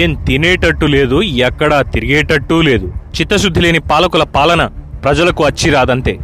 ఏం తినేటట్టు లేదు ఎక్కడా తిరిగేటట్టు లేదు. చిత్తశుద్ధి లేని పాలకుల పాలన ప్రజలకు అచ్చి రాదంతే.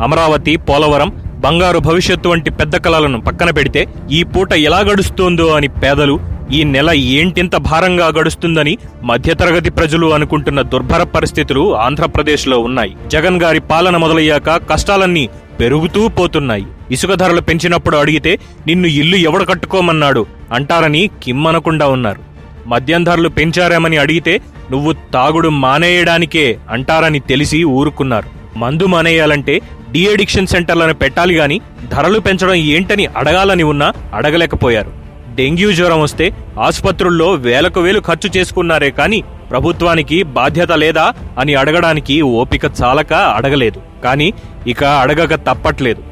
అమరావతి పోలవరం బంగారు భవిష్యత్తు వంటి పెద్ద కలలను పక్కన పెడితే ఈ పూట ఎలా గడుస్తోందో అని పేదలు ఈ నెల ఏంటింత భారంగా గడుస్తుందని మధ్యతరగతి ప్రజలు అనుకుంటున్న దుర్భర పరిస్థితులు ఆంధ్రప్రదేశ్లో ఉన్నాయి. జగన్ గారి పాలన మొదలయ్యాక కష్టాలన్నీ పెరుగుతూ పోతున్నాయి. ఇసుక ధరలు పెంచినప్పుడు అడిగితే నిన్ను ఇల్లు ఎవడు కట్టుకోమన్నాడు? అంటారని కిమ్మనకుండా ఉన్నారు. మద్యం ధరలు పెంచారేమని అడిగితే నువ్వు తాగుడు మానేయడానికే అంటారని తెలిసి ఊరుకున్నారు. మందు మానేయాలంటే డీఅడిక్షన్ సెంటర్లను పెట్టాలి గాని ధరలు పెంచడం ఏంటని అడగాలని ఉన్నా అడగలేకపోయారు. డెంగ్యూ జ్వరం వస్తే ఆసుపత్రుల్లో వేలకు వేలు ఖర్చు చేసుకున్నారే కానీ ప్రభుత్వానికి బాధ్యత లేదా అని అడగడానికి ఓపిక చాలక అడగలేదు. కానీ ఇక అడగక తప్పట్లేదు.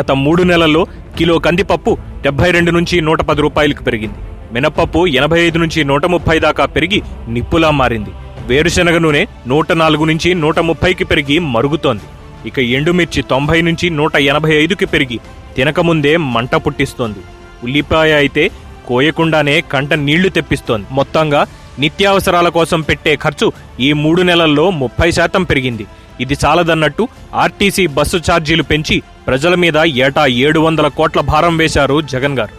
గత మూడు నెలల్లో కిలో కందిపప్పు డెబ్బై రెండు నుంచి నూట పది రూపాయలకు పెరిగింది. మినపప్పు ఎనభై ఐదు నుంచి నూట ముప్పై దాకా పెరిగి నిప్పులా మారింది. వేరుశనగ నూనె నూట నాలుగు నుంచి నూట ముప్పైకి పెరిగి మరుగుతోంది. ఇక ఎండుమిర్చి తొంభై నుంచి నూట ఎనభై ఐదుకి పెరిగి తినకముందే మంట పుట్టిస్తోంది. ఉల్లిపాయ అయితే కోయకుండానే కంట నీళ్ళు తెప్పిస్తోంది. మొత్తంగా నిత్యావసరాల కోసం పెట్టే ఖర్చు ఈ మూడు నెలల్లో ముప్పై శాతం పెరిగింది. ఇది చాలదన్నట్టు ఆర్టీసీ బస్సు ఛార్జీలు పెంచి ప్రజల మీద ఏటా ఏడు వందల కోట్ల భారం వేశారు జగన్ గారు.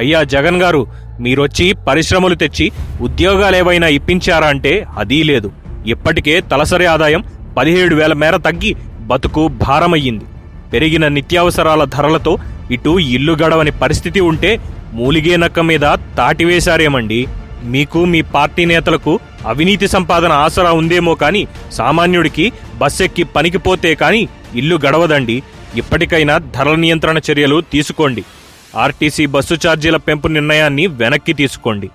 అయ్యా జగన్ గారు మీరొచ్చి పరిశ్రమలు తెచ్చి ఉద్యోగాలేవైనా ఇప్పించారా అంటే అదీ లేదు. ఇప్పటికే తలసరి ఆదాయం పదిహేడు వేల మేర తగ్గి బతుకు భారమయ్యింది. పెరిగిన నిత్యావసరాల ధరలతో ఇటు ఇల్లు గడవని పరిస్థితి ఉంటే మూలిగే నక్క మీద తాటివేశారేమండి మీకు మీ పార్టీ నేతలకు అవినీతి సంపాదన ఆసరా ఉందేమో కాని సామాన్యుడికి బస్సెక్కి పనికిపోతే కాని ఇల్లు గడవదండి. ఇప్పటికైనా ధరల నియంత్రణ చర్యలు తీసుకోండి. ఆర్టీసీ బస్సు ఛార్జీల పెంపు నిర్ణయాన్ని వెనక్కి తీసుకోండి.